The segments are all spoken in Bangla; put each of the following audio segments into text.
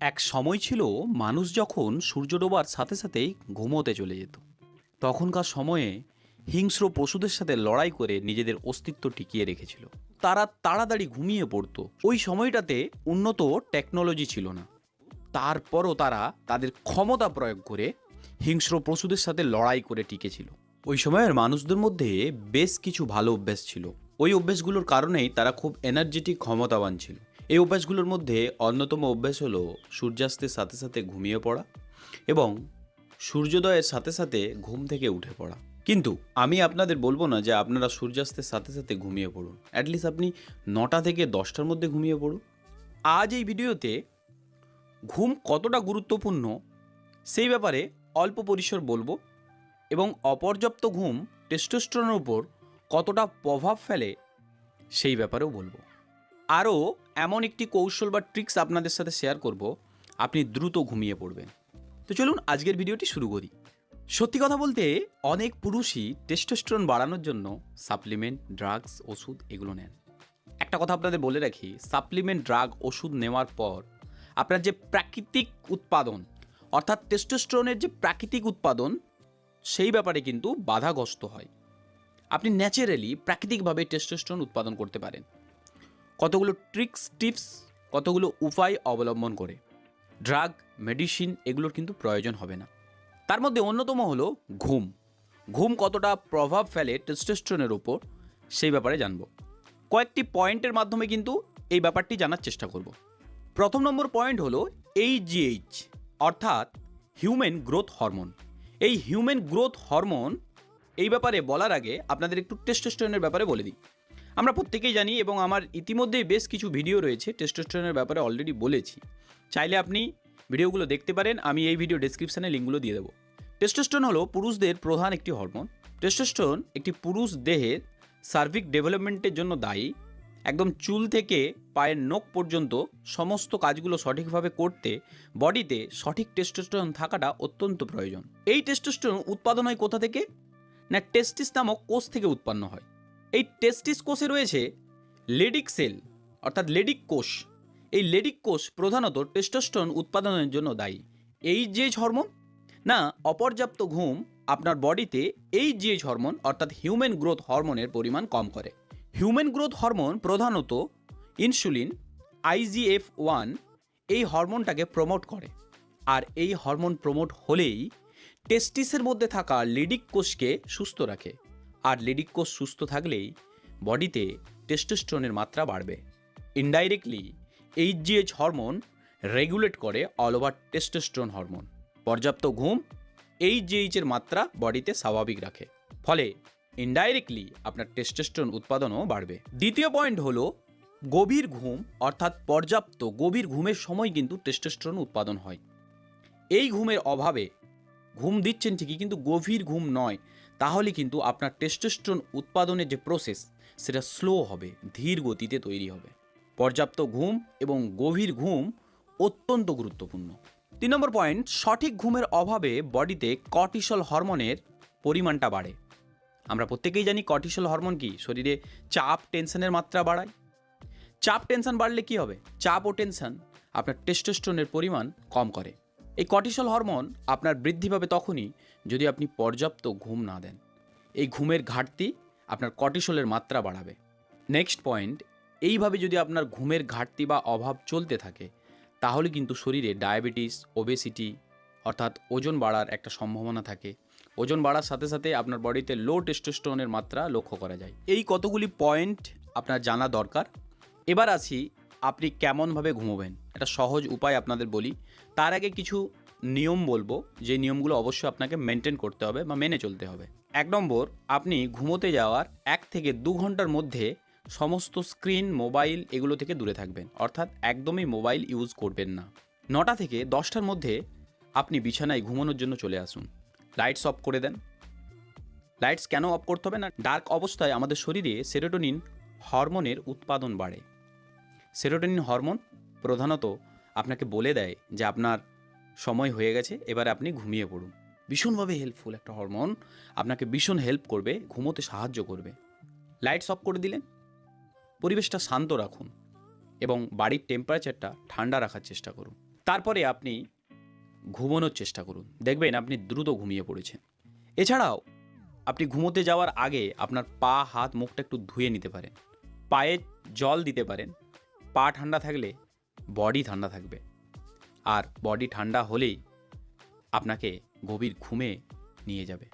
এক সময় ছিল মানুষ যখন সূর্য ডোবার সাথে সাথেই ঘুমোতে চলে যেত। তখনকার সময়ে হিংস্র পশুদের সাথে লড়াই করে নিজেদের অস্তিত্ব টিকিয়ে রেখেছিল। তারা তাড়াতাড়ি ঘুমিয়ে পড়তো। ওই সময়টাতে উন্নত টেকনোলজি ছিল না। তারপরও তারা তাদের ক্ষমতা প্রয়োগ করে হিংস্র পশুদের সাথে লড়াই করে টিকেছিল। ওই সময়ের মানুষদের মধ্যে বেশ কিছু ভালো অভ্যাস ছিল। ওই অভ্যাসগুলোর কারণেই তারা খুব এনার্জেটিক ক্ষমতাবান ছিল। এই অভ্যাসগুলোর মধ্যে অন্যতম অভ্যাস হলো সূর্যাস্তের সাথে সাথে ঘুমিয়ে পড়া এবং সূর্যোদয়ের সাথে সাথে ঘুম থেকে উঠে পড়া। কিন্তু আমি আপনাদের বলব না যে আপনারা সূর্যাস্তের সাথে সাথে ঘুমিয়ে পড়ুন। অ্যাটলিস্ট আপনি নটা থেকে দশটার মধ্যে ঘুমিয়ে পড়ুন। আজ এই ভিডিওতে ঘুম কতটা গুরুত্বপূর্ণ সেই ব্যাপারে অল্প পরিসর বলব এবং অপর্যাপ্ত ঘুম টেস্টোস্টেরনের উপর কতটা প্রভাব ফেলে সেই ব্যাপারেও বলব। আরও এমন একটি কৌশল বা ট্রিক্স আপনাদের সাথে শেয়ার করব, আপনি দ্রুত ঘুমিয়ে পড়বেন। তো চলুন আজকের ভিডিওটি শুরু করি। সত্যি কথা বলতে, অনেক পুরুষই টেস্টোস্টেরন বাড়ানোর জন্য সাপ্লিমেন্ট ড্রাগস ওষুধ এগুলো নেন। একটা কথা আপনাদের বলে রাখি সাপ্লিমেন্ট ড্রাগ ওষুধ নেওয়ার পর আপনার যে প্রাকৃতিক উৎপাদন, অর্থাৎ টেস্টোস্টেরনের যে প্রাকৃতিক উৎপাদন, সেই ব্যাপারে কিন্তু বাধাগ্রস্ত হয়। আপনি ন্যাচারালি প্রাকৃতিকভাবে টেস্টোস্টেরন উৎপাদন করতে পারেন। কতগুলো ট্রিক্স টিপস কতগুলো উপায় অবলম্বন করে। ড্রাগ মেডিসিন এগুলোর কিন্তু প্রয়োজন হবে না। তার মধ্যে অন্যতম হলো ঘুম। ঘুম কতটা প্রভাব ফেলে টেস্টোস্টেরনের ওপর সেই ব্যাপারে জানব। কয়েকটি পয়েন্টের মাধ্যমে কিন্তু এই ব্যাপারটি জানার চেষ্টা করব। প্রথম নম্বর পয়েন্ট হলো এইচজিএইচ অর্থাৎ হিউম্যান গ্রোথ হরমোন এই হিউম্যান গ্রোথ হরমোন এই ব্যাপারে বলার আগে আপনাদের একটু টেস্টোস্টেরনের ব্যাপারে বলে দিই। আমরা প্রত্যেকেই জানি এবং আমার ইতিমধ্যেই বেশ কিছু ভিডিও রয়েছে টেস্টোস্টেরনের ব্যাপারে অলরেডি বলেছি। চাইলে আপনি ভিডিওগুলো দেখতে পারেন, আমি এই ভিডিও ডেসক্রিপশানে লিঙ্কগুলো দিয়ে দেবো। টেস্টোস্টেরন হলো পুরুষদের প্রধান একটি হরমোন টেস্টোস্টেরন একটি পুরুষ দেহের সার্ভিক ডেভেলপমেন্টের জন্য দায়ী। একদম চুল থেকে পায়ের নখ পর্যন্ত সমস্ত কাজগুলো সঠিকভাবে করতে, বডিতে সঠিক টেস্টোস্টেরন থাকাটা অত্যন্ত প্রয়োজন। এই টেস্টোস্টেরন উৎপাদন হয় কোথা থেকে? না টেস্টিস নামক কোষ থেকে উৎপন্ন হয়। এই টেস্টিস কোষে রয়েছে লেডিক সেল অর্থাৎ লেডিক কোষ। এই লেডিক কোষ প্রধানত টেস্টোস্টেরন উৎপাদনের জন্য দায়ী। এই যে হরমোন না, অপর্যাপ্ত ঘুম আপনার বডিতে এই জিএইচ হরমোন অর্থাৎ হিউম্যান গ্রোথ হরমোনের পরিমাণ কম করে। হিউম্যান গ্রোথ হরমোন প্রধানত ইনসুলিন আইজিএফ ওয়ান এই হরমোনটাকে প্রমোট করে। আর এই হরমোন প্রমোট হলেই টেস্টিসের মধ্যে থাকা লিডিক কোষকে সুস্থ রাখে। আর লিডিক কোষ সুস্থ থাকলেই বডিতে টেস্টোস্টেরনের মাত্রা বাড়বে। ইনডাইরেক্টলি এইচজিএইচ হরমোন রেগুলেট করে অল ওভার টেস্টোস্টেরন হরমোন। পর্যাপ্ত ঘুম এইচজিএইচের মাত্রা বডিতে স্বাভাবিক রাখে। ফলে ইনডাইরেক্টলি আপনার টেস্টোস্টেরন উৎপাদনও বাড়বে। দ্বিতীয় পয়েন্ট হলো গভীর ঘুম, অর্থাৎ পর্যাপ্ত গভীর ঘুমের সময় কিন্তু টেস্টোস্টেরন উৎপাদন হয়। এই ঘুমের অভাবে ঘুম দিচ্ছেন ঠিকই, কিন্তু গভীর ঘুম নয়। তাহলে কিন্তু আপনার টেস্টোস্টেরন উৎপাদনের যে প্রসেস সেটা স্লো হবে, ধীর গতিতে তৈরি হবে। পর্যাপ্ত ঘুম এবং গভীর ঘুম অত্যন্ত গুরুত্বপূর্ণ। তিন নম্বর পয়েন্ট সঠিক ঘুমের অভাবে বডিতে কর্টিসল হরমোনের পরিমাণটা বাড়ে। আমরা প্রত্যেকেই জানি কর্টিসল হরমোন কি? শরীরে চাপ টেনশনের মাত্রা বাড়ায়। চাপ টেনশন বাড়লে কি হবে? চাপ ও টেনশন আপনার টেস্টোস্টেরনের পরিমাণ কম করে। এই কর্টিসল হরমোন আপনার বৃদ্ধি পাবে তখনই যদি আপনি পর্যাপ্ত ঘুম না দেন। এই ঘুমের ঘাটতি আপনার কর্টিসলের মাত্রা বাড়াবে। নেক্সট পয়েন্ট, এইভাবে যদি আপনার ঘুমের ঘাটতি বা অভাব চলতে থাকে, তাহলে কিন্তু শরীরে ডায়াবেটিস, ওবেসিটি অর্থাৎ ওজন বাড়ার একটা সম্ভাবনা থাকে। ওজন বাড়ার সাথে সাথে আপনার বডিতে লো টেস্টোস্টেরনের মাত্রা লক্ষ্য করা যায়। এই কতগুলি পয়েন্ট আপনার জানা দরকার। এবার আসি আপনি কেমনভাবে ঘুমোবেন। একটা সহজ উপায় আপনাদের বলি। তার আগে কিছু নিয়ম বলব, যে নিয়মগুলো অবশ্যই আপনাকে মেনটেন করতে হবে বা মেনে চলতে হবে। এক নম্বর, আপনি ঘুমোতে যাওয়ার এক থেকে দু ঘণ্টার মধ্যে সমস্ত স্ক্রিন মোবাইল এগুলো থেকে দূরে থাকবেন। অর্থাৎ একদমই মোবাইল ইউজ করবেন না। নটা থেকে দশটার মধ্যে আপনি বিছানায় ঘুমানোর জন্য চলে আসুন। লাইটস অফ করে দেন। লাইটস কেন অফ করতে হবে না? ডার্ক অবস্থায় আমাদের শরীরে সেরোটোনিন হরমোনের উৎপাদন বাড়ে। সেরোটোনিন হরমোন প্রধানত আপনাকে বলে দেয় যে আপনার সময় হয়ে গেছে, এবারে আপনি ঘুমিয়ে পড়ুন। ভীষণভাবে হেল্পফুল একটা হরমোন আপনাকে ভীষণ হেল্প করবে, ঘুমোতে সাহায্য করবে। লাইটস অফ করে দিলেন। পরিবেশটা শান্ত রাখুন এবং বাড়ির টেম্পারেচারটা ঠান্ডা রাখার চেষ্টা করুন। তারপরে আপনি ঘুমানোর চেষ্টা করুন। দেখবেন আপনি দ্রুত ঘুমিয়ে পড়েছেন। এছাড়াও আপনি ঘুমোতে যাওয়ার আগে আপনার পা, হাত, মুখটা একটু ধুয়ে নিতে পারেন। পায়ে জল দিতে পারেন। পা ঠান্ডা থাকলে বডি ঠান্ডা থাকবে। আর বডি ঠান্ডা হলেই আপনাকে গভীর ঘুমে নিয়ে যাবে।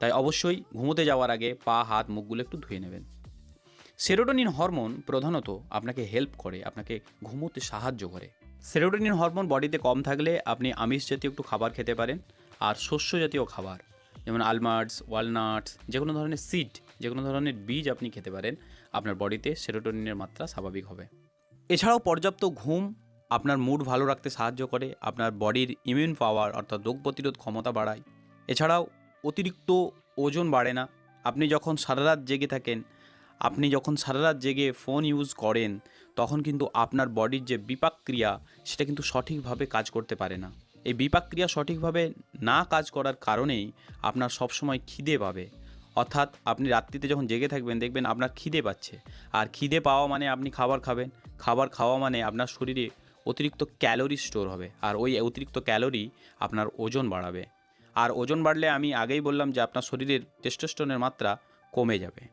তাই অবশ্যই ঘুমোতে যাওয়ার আগে পা, হাত, মুখগুলো একটু ধুয়ে নেবেন। সেরোটোনিন হরমোন প্রধানত আপনাকে হেল্প করে, আপনাকে ঘুমোতে সাহায্য করে। সেরোটোনিন হরমোন বডিতে কম থাকলে আপনি আমিষ জাতীয় একটু খাবার খেতে পারেন, আর শস্য জাতীয় খাবার, যেমন আলমার্ডস, ওয়ালনাটস যে কোনো ধরনের সিড যে কোনো ধরনের বীজ আপনি খেতে পারেন, আপনার বডিতে সেরোটোনিনের মাত্রা স্বাভাবিক হবে। এছাড়াও পর্যাপ্ত ঘুম আপনার মুড ভালো রাখতে সাহায্য করে, আপনার বডির ইমিউন পাওয়ার অর্থাৎ রোগ প্রতিরোধ ক্ষমতা বাড়ায়। এছাড়াও অতিরিক্ত ওজন বাড়ে না। আপনি যখন সারা রাত জেগে থাকেন, আপনি যখন সারা রাত জেগে ফোন ইউজ করেন, তখন কিন্তু আপনার বডির যে বিপাক ক্রিয়া সেটা কিন্তু সঠিকভাবে কাজ করতে পারে না। এই বিপাক ক্রিয়া সঠিকভাবে না কাজ করার কারণেই আপনার সবসময় খিদে পাবে। অর্থাৎ আপনি রাত্রিতে যখন জেগে থাকবেন, দেখবেন আপনার খিদে পাচ্ছে। আর খিদে পাওয়া মানে আপনি খাবার খাবেন। খাবার খাওয়া মানে আপনার শরীরে অতিরিক্ত ক্যালোরি স্টোর হবে। আর ওই অতিরিক্ত ক্যালোরি আপনার ওজন বাড়াবে। আর ওজন বাড়লে আমি আগেই বললাম যে আপনার শরীরের টেস্টোস্টেরনের মাত্রা কমে যাবে।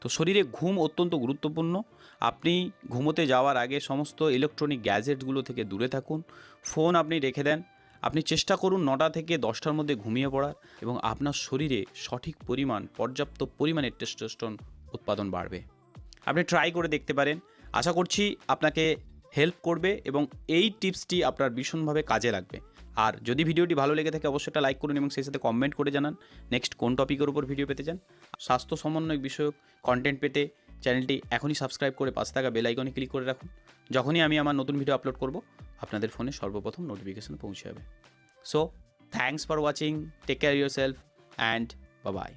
তো শরীরে ঘুম অত্যন্ত গুরুত্বপূর্ণ। আপনি ঘুমোতে যাওয়ার আগে সমস্ত ইলেকট্রনিক গ্যাজেটগুলো থেকে দূরে থাকুন। ফোন আপনি রেখে দেন। আপনি চেষ্টা করুন নটা থেকে দশটার মধ্যে ঘুমিয়ে পড়ার এবং আপনার শরীরে সঠিক পরিমাণ, পর্যাপ্ত পরিমাণের টেস্টোস্টেরন উৎপাদন বাড়বে। আপনি ট্রাই করে দেখতে পারেন। আশা করছি আপনাকে হেল্প করবে এবং এই টিপসটি আপনার ভীষণভাবে কাজে লাগবে। আর যদি ভিডিওটি ভালো লেগে থাকে, অবশ্যই একটা লাইক করুন এবং সেই সাথে কমেন্ট করে জানান। নেক্সট কোন টপিকের উপর ভিডিও পেতে চান? স্বাস্থ্য সমন্বয় বিষয়ক কন্টেন্ট পেতে চ্যানেলটি এখনই সাবস্ক্রাইব করে পাশে থাকা বেল আইকনে ক্লিক করে রাখুন। যখনই আমি আমার নতুন ভিডিও আপলোড করব আপনাদের ফোনে সর্বপ্রথম নোটিফিকেশন পৌঁছে যাবে। So thanks for watching take care yourself and bye